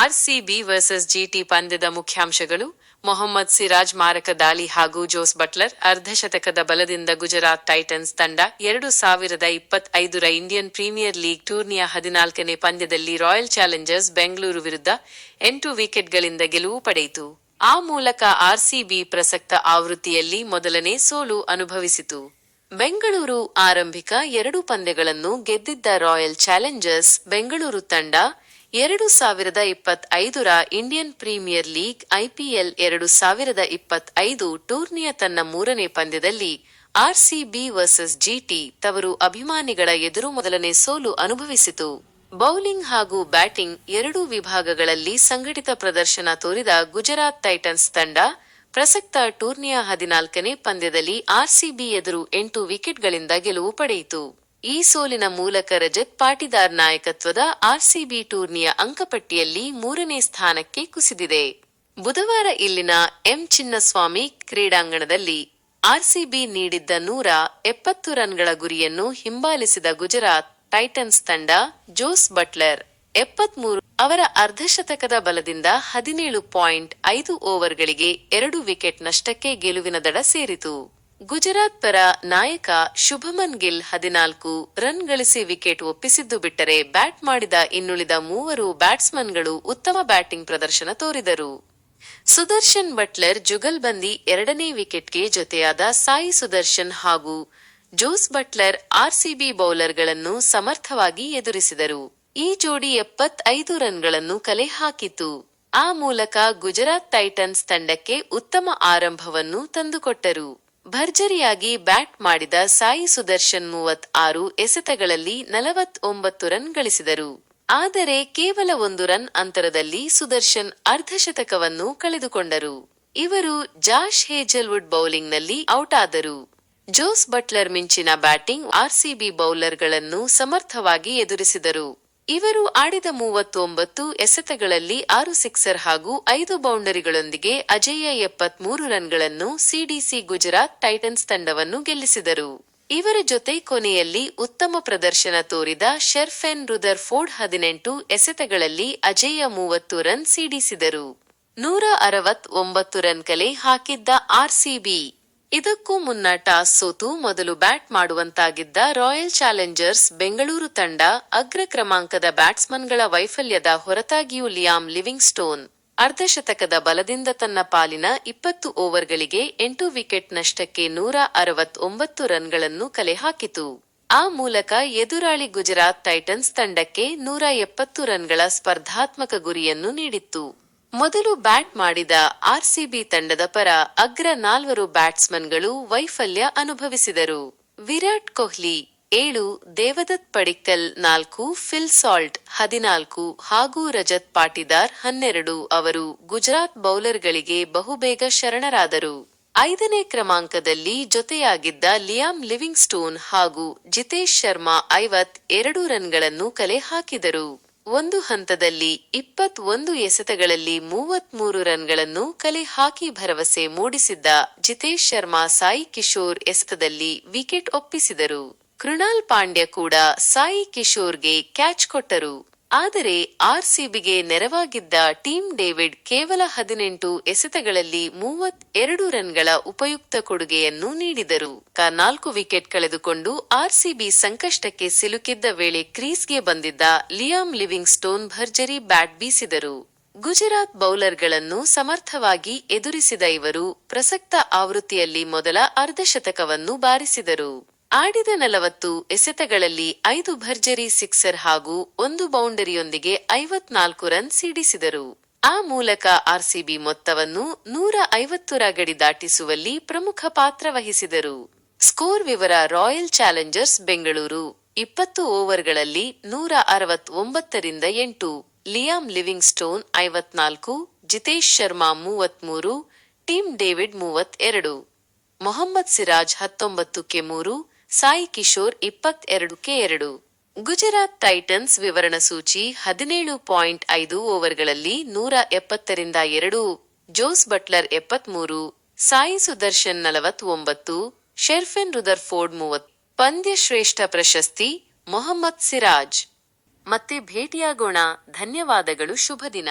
RCB versus ಜಿಟಿ ಪಂದ್ಯದ ಮುಖ್ಯಾಂಶಗಳು ಮೊಹಮ್ಮದ್ ಸಿರಾಜ್, ಮಾರಕ ದಾಳಿ ಹಾಗೂ ಜೋಸ್ ಬಟ್ಲರ್. ಅರ್ಧಶತಕದ ಬಲದಿಂದ ಗುಜರಾತ್ ಟೈಟನ್ಸ್ ತಂಡ ಎರಡು ಸಾವಿರದ ಇಪ್ಪತ್ತೈದರ ಇಂಡಿಯನ್ ಪ್ರೀಮಿಯರ್ ಲೀಗ್ ಟೂರ್ನಿಯ ಹದಿನಾಲ್ಕನೇ ಪಂದ್ಯದಲ್ಲಿ ರಾಯಲ್ ಚಾಲೆಂಜರ್ಸ್ ಬೆಂಗಳೂರು ವಿರುದ್ಧ ಎಂಟು ವಿಕೆಟ್ಗಳಿಂದ ಗೆಲುವು ಪಡೆಯಿತು. ಆ ಮೂಲಕ ಆರ್ಸಿಬಿ ಪ್ರಸಕ್ತ ಆವೃತ್ತಿಯಲ್ಲಿ ಮೊದಲನೇ ಸೋಲು ಅನುಭವಿಸಿತು. ಬೆಂಗಳೂರು ಆರಂಭಿಕ ಎರಡು ಪಂದ್ಯಗಳನ್ನು ಗೆದ್ದಿದ್ದ ರಾಯಲ್ ಚಾಲೆಂಜರ್ಸ್ ಬೆಂಗಳೂರು ತಂಡ ಎರಡು ಸಾವಿರದ ಇಪ್ಪತ್ತೈದರ ಇಂಡಿಯನ್ ಪ್ರೀಮಿಯರ್ ಲೀಗ್ ಐಪಿಎಲ್ ಎರಡು ಸಾವಿರದ ಇಪ್ಪತ್ತೈದು ಟೂರ್ನಿಯ ತನ್ನ ಮೂರನೇ ಪಂದ್ಯದಲ್ಲಿ ಆರ್ಸಿಬಿ ವರ್ಸಸ್ ಜಿಟಿ ತವರು ಅಭಿಮಾನಿಗಳ ಎದುರು ಮೊದಲನೇ ಸೋಲು ಅನುಭವಿಸಿತು. ಬೌಲಿಂಗ್ ಹಾಗೂ ಬ್ಯಾಟಿಂಗ್ ಎರಡೂ ವಿಭಾಗಗಳಲ್ಲಿ ಸಂಘಟಿತ ಪ್ರದರ್ಶನ ತೋರಿದ ಗುಜರಾತ್ ಟೈಟನ್ಸ್ ತಂಡ ಪ್ರಸಕ್ತ ಟೂರ್ನಿಯ ಹದಿನಾಲ್ಕನೇ ಪಂದ್ಯದಲ್ಲಿ ಆರ್ಸಿಬಿ ಎದುರು ಎಂಟು ವಿಕೆಟ್ಗಳಿಂದ ಗೆಲುವು ಪಡೆಯಿತು. ಈ ಸೋಲಿನ ಮೂಲಕ ರಜತ್ ಪಾಟಿದಾರ್ ನಾಯಕತ್ವದ ಆರ್ಸಿಬಿ ಟೂರ್ನಿಯ ಅಂಕಪಟ್ಟಿಯಲ್ಲಿ ಮೂರನೇ ಸ್ಥಾನಕ್ಕೆ ಕುಸಿದಿದೆ. ಬುಧವಾರ ಇಲ್ಲಿನ ಎಂ ಚಿನ್ನಸ್ವಾಮಿ ಕ್ರೀಡಾಂಗಣದಲ್ಲಿ ಆರ್ಸಿಬಿ ನೀಡಿದ್ದ ನೂರ ಎಪ್ಪತ್ತು ರನ್ಗಳ ಗುರಿಯನ್ನು ಹಿಂಬಾಲಿಸಿದ ಗುಜರಾತ್ ಟೈಟನ್ಸ್ ತಂಡ ಜೋಸ್ ಬಟ್ಲರ್ ಎಪ್ಪತ್ಮೂರು ಅವರ ಅರ್ಧಶತಕದ ಬಲದಿಂದ ಹದಿನೇಳು ಪಾಯಿಂಟ್ ಐದು ಓವರ್ಗಳಿಗೆ ಎರಡು ವಿಕೆಟ್ ನಷ್ಟಕ್ಕೆ ಗೆಲುವಿನ ದಡ ಸೇರಿತು. ಗುಜರಾತ್ ಪರ ನಾಯಕ ಶುಭಮನ್ ಗಿಲ್ ಹದಿನಾಲ್ಕು ರನ್ ಗಳಿಸಿ ವಿಕೆಟ್ ಒಪ್ಪಿಸಿದ್ದು ಬಿಟ್ಟರೆ ಬ್ಯಾಟ್ ಮಾಡಿದ ಇನ್ನುಳಿದ ಮೂವರು ಬ್ಯಾಟ್ಸ್ಮನ್ಗಳು ಉತ್ತಮ ಬ್ಯಾಟಿಂಗ್ ಪ್ರದರ್ಶನ ತೋರಿದರು. ಸುದರ್ಶನ್ ಬಟ್ಲರ್ ಜುಗಲ್ಬಂದಿ ಎರಡನೇ ವಿಕೆಟ್ಗೆ ಜೊತೆಯಾದ ಸಾಯಿ ಸುದರ್ಶನ್ ಹಾಗೂ ಜೋಸ್ ಬಟ್ಲರ್ ಆರ್ಸಿಬಿ ಬೌಲರ್ಗಳನ್ನು ಸಮರ್ಥವಾಗಿ ಎದುರಿಸಿದರು. ಈ ಜೋಡಿ ಎಪ್ಪತ್ತೈದು ರನ್ಗಳನ್ನು ಕಲೆ ಹಾಕಿತು ಆ ಮೂಲಕ ಗುಜರಾತ್ ಟೈಟನ್ಸ್ ತಂಡಕ್ಕೆ ಉತ್ತಮ ಆರಂಭವನ್ನು ತಂದುಕೊಟ್ಟರು. ಭರ್ಜರಿಯಾಗಿ ಬ್ಯಾಟ್ ಮಾಡಿದ ಸಾಯಿ ಸುದರ್ಶನ್ ಮೂವತ್ ಆರು ಎಸೆತಗಳಲ್ಲಿ ನಲವತ್ತೊಂಬತ್ತು ರನ್ ಗಳಿಸಿದರು. ಆದರೆ ಕೇವಲ ಒಂದು ರನ್ ಅಂತರದಲ್ಲಿ ಸುದರ್ಶನ್ ಅರ್ಧಶತಕವನ್ನು ಕಳೆದುಕೊಂಡರು. ಇವರು ಜಾಶ್ ಹೇಜಲ್ವುಡ್ ಬೌಲಿಂಗ್ನಲ್ಲಿ ಔಟ್ ಆದರು ಜೋಸ್ ಬಟ್ಲರ್ ಮಿಂಚಿನ ಬ್ಯಾಟಿಂಗ್ ಆರ್ಸಿಬಿ ಬೌಲರ್ಗಳನ್ನು ಸಮರ್ಥವಾಗಿ ಎದುರಿಸಿದರು. ಇವರು ಆಡಿದ ಮೂವತ್ತೊಂಬತ್ತು ಎಸೆತಗಳಲ್ಲಿ ಆರು ಸಿಕ್ಸರ್ ಹಾಗೂ ಐದು ಬೌಂಡರಿಗಳೊಂದಿಗೆ ಅಜೇಯ ಎಪ್ಪತ್ಮೂರು ರನ್ಗಳನ್ನು ಸಿಡಿಸಿ ಗುಜರಾತ್ ಟೈಟನ್ಸ್ ತಂಡವನ್ನು ಗೆಲ್ಲಿಸಿದರು. ಇವರ ಜೊತೆ ಕೊನೆಯಲ್ಲಿ ಉತ್ತಮ ಪ್ರದರ್ಶನ ತೋರಿದ ಶೆರ್ಫೆನ್ ರುದರ್ ಫೋರ್ಡ್ ಹದಿನೆಂಟು ಎಸೆತಗಳಲ್ಲಿ ಅಜೇಯ ಮೂವತ್ತು ರನ್ ಸಿಡಿಸಿದರು. ನೂರ ಅರವತ್ ಒಂಬತ್ತು ರನ್ ಕಲೆ ಹಾಕಿದ್ದ ಆರ್ಸಿಬಿ. ಇದಕ್ಕೂ ಮುನ್ನ ಟಾಸ್ ಸೋತು ಮೊದಲು ಬ್ಯಾಟ್ ಮಾಡುವಂತಾಗಿದ್ದ ರಾಯಲ್ ಚಾಲೆಂಜರ್ಸ್ ಬೆಂಗಳೂರು ತಂಡ ಅಗ್ರ ಕ್ರಮಾಂಕದ ಬ್ಯಾಟ್ಸ್ಮನ್ಗಳ ವೈಫಲ್ಯದ ಹೊರತಾಗಿಯೂ ಲಿಯಾಮ್ ಲಿವಿಂಗ್ಸ್ಟೋನ್ ಅರ್ಧಶತಕದ ಬಲದಿಂದ ತನ್ನ ಪಾಲಿನ ಇಪ್ಪತ್ತು ಓವರ್ಗಳಿಗೆ ಎಂಟು ವಿಕೆಟ್ ನಷ್ಟಕ್ಕೆ ನೂರ ಅರವತ್ತೊಂಬತ್ತು ರನ್ಗಳನ್ನು ಕಲೆ ಹಾಕಿತು. ಆ ಮೂಲಕ ಎದುರಾಳಿ ಗುಜರಾತ್ ಟೈಟನ್ಸ್ ತಂಡಕ್ಕೆ ನೂರ ಎಪ್ಪತ್ತು ರನ್ಗಳ ಸ್ಪರ್ಧಾತ್ಮಕ ಗುರಿಯನ್ನು ನೀಡಿತ್ತು. ಮೊದಲು ಬ್ಯಾಟ್ ಮಾಡಿದ ಆರ್ಸಿಬಿ ತಂಡದ ಪರ ಅಗ್ರ ನಾಲ್ವರು ಬ್ಯಾಟ್ಸ್ಮನ್ಗಳು ವೈಫಲ್ಯ ಅನುಭವಿಸಿದರು. ವಿರಾಟ್ ಕೊಹ್ಲಿ ಏಳು, ದೇವದತ್ ಪಡಿಕ್ಕಲ್ ನಾಲ್ಕು, ಫಿಲ್ ಸಾಲ್ಟ್ ಹದಿನಾಲ್ಕು ಹಾಗೂ ರಜತ್ ಪಾಟಿದಾರ್ ಹನ್ನೆರಡು ಅವರು ಗುಜರಾತ್ ಬೌಲರ್ಗಳಿಗೆ ಬಹುಬೇಗ ಶರಣರಾದರು. ಐದನೇ ಕ್ರಮಾಂಕದಲ್ಲಿ ಜೊತೆಯಾಗಿದ್ದ ಲಿಯಾಮ್ ಲಿವಿಂಗ್ಸ್ಟೋನ್ ಹಾಗೂ ಜಿತೇಶ್ ಶರ್ಮಾ ಐವತ್ ಎರಡು ರನ್ಗಳನ್ನು ಕಲೆ ಹಾಕಿದರು. ಒಂದು ಹಂತದಲ್ಲಿ ಇಪ್ಪತ್ ಒಂದು ಎಸೆತಗಳಲ್ಲಿ ಮೂವತ್ಮೂರು ರನ್ಗಳನ್ನು ಕಲೆ ಹಾಕಿ ಭರವಸೆ ಮೂಡಿಸಿದ್ದ ಜಿತೇಶ್ ಶರ್ಮಾ, ಸಾಯಿ ಕಿಶೋರ್ ಎಸೆತದಲ್ಲಿ ವಿಕೆಟ್ ಒಪ್ಪಿಸಿದರು. ಕೃಣಾಲ್ ಪಾಂಡ್ಯ ಕೂಡ ಸಾಯಿ ಕಿಶೋರ್ಗೆ ಕ್ಯಾಚ್ ಕೊಟ್ಟರು. ಆದರೆ ಆರ್ಸಿಬಿಗೆ ನೆರವಾಗಿದ್ದ ಟೀಮ್ ಡೇವಿಡ್ ಕೇವಲ ಹದಿನೆಂಟು ಎಸೆತಗಳಲ್ಲಿ ಮೂವತ್ ಎರಡು ರನ್ಗಳ ಉಪಯುಕ್ತ ಕೊಡುಗೆಯನ್ನು ನೀಡಿದರು. ಕ ನಾಲ್ಕು ವಿಕೆಟ್ ಕಳೆದುಕೊಂಡು ಆರ್ಸಿಬಿ ಸಂಕಷ್ಟಕ್ಕೆ ಸಿಲುಕಿದ್ದ ವೇಳೆ ಕ್ರೀಸ್ಗೆ ಬಂದಿದ್ದ ಲಿಯಾಮ್ ಲಿವಿಂಗ್ ಸ್ಟೋನ್ ಭರ್ಜರಿ ಬ್ಯಾಟ್ ಬೀಸಿದರು. ಗುಜರಾತ್ ಬೌಲರ್ಗಳನ್ನು ಸಮರ್ಥವಾಗಿ ಎದುರಿಸಿದ ಇವರು ಪ್ರಸಕ್ತ ಆವೃತ್ತಿಯಲ್ಲಿ ಮೊದಲ ಅರ್ಧಶತಕವನ್ನು ಬಾರಿಸಿದರು. ಆಡಿದ ನಲವತ್ತು ಎಸೆತಗಳಲ್ಲಿ ಐದು ಭರ್ಜರಿ ಸಿಕ್ಸರ್ ಹಾಗೂ ಒಂದು ಬೌಂಡರಿಯೊಂದಿಗೆ ಐವತ್ನಾಲ್ಕು ರನ್ ಸಿಡಿಸಿದರು. ಆ ಮೂಲಕ ಆರ್ಸಿಬಿ ಮೊತ್ತವನ್ನು ನೂರ ಐವತ್ತರ ಗಡಿ ದಾಟಿಸುವಲ್ಲಿ ಪ್ರಮುಖ ಪಾತ್ರ ವಹಿಸಿದರು. ಸ್ಕೋರ್ ವಿವರ ರಾಯಲ್ ಚಾಲೆಂಜರ್ಸ್ ಬೆಂಗಳೂರು. ಇಪ್ಪತ್ತು ಓವರ್ಗಳಲ್ಲಿ ನೂರ ಅರವತ್ತೊಂಬತ್ತರಿಂದ ಎಂಟು. ಲಿಯಾಮ್ ಲಿವಿಂಗ್ ಸ್ಟೋನ್ ಐವತ್ನಾಲ್ಕು, ಜಿತೇಶ್ ಶರ್ಮಾ ಮೂವತ್ಮೂರು, ಟೀಮ್ ಡೇವಿಡ್ ಮೂವತ್ತೆರಡು. ಮೊಹಮ್ಮದ್ ಸಿರಾಜ್ ಹತ್ತೊಂಬತ್ತಕ್ಕೆ ಮೂರು ಸಾಯಿ ಕಿಶೋರ್ ಇಪ್ಪತ್ತೆರಡುಕ್ಕೆ ಎರಡು. ಗುಜರಾತ್ ಟೈಟನ್ಸ್ ವಿವರಣ ಸೂಚಿ ಹದಿನೇಳು ಪಾಯಿಂಟ್ ಐದು ಓವರ್ಗಳಲ್ಲಿ ನೂರ ಎಪ್ಪತ್ತರಿಂದ ಎರಡು. ಜೋಸ್ ಬಟ್ಲರ್ ಎಪ್ಪತ್ಮೂರು, ಸಾಯಿ ಸುದರ್ಶನ್ ನಲವತ್ತೊಂಬತ್ತು, ಶೆರ್ಫೆನ್ ರುದರ್ಫೋರ್ಡ್ ಮೂವತ್ತು. ಪಂದ್ಯ ಶ್ರೇಷ್ಠ ಪ್ರಶಸ್ತಿ ಮೊಹಮ್ಮದ್ ಸಿರಾಜ್. ಮತ್ತೆ ಭೇಟಿಯಾಗೋಣ. ಧನ್ಯವಾದಗಳು. ಶುಭ ದಿನ.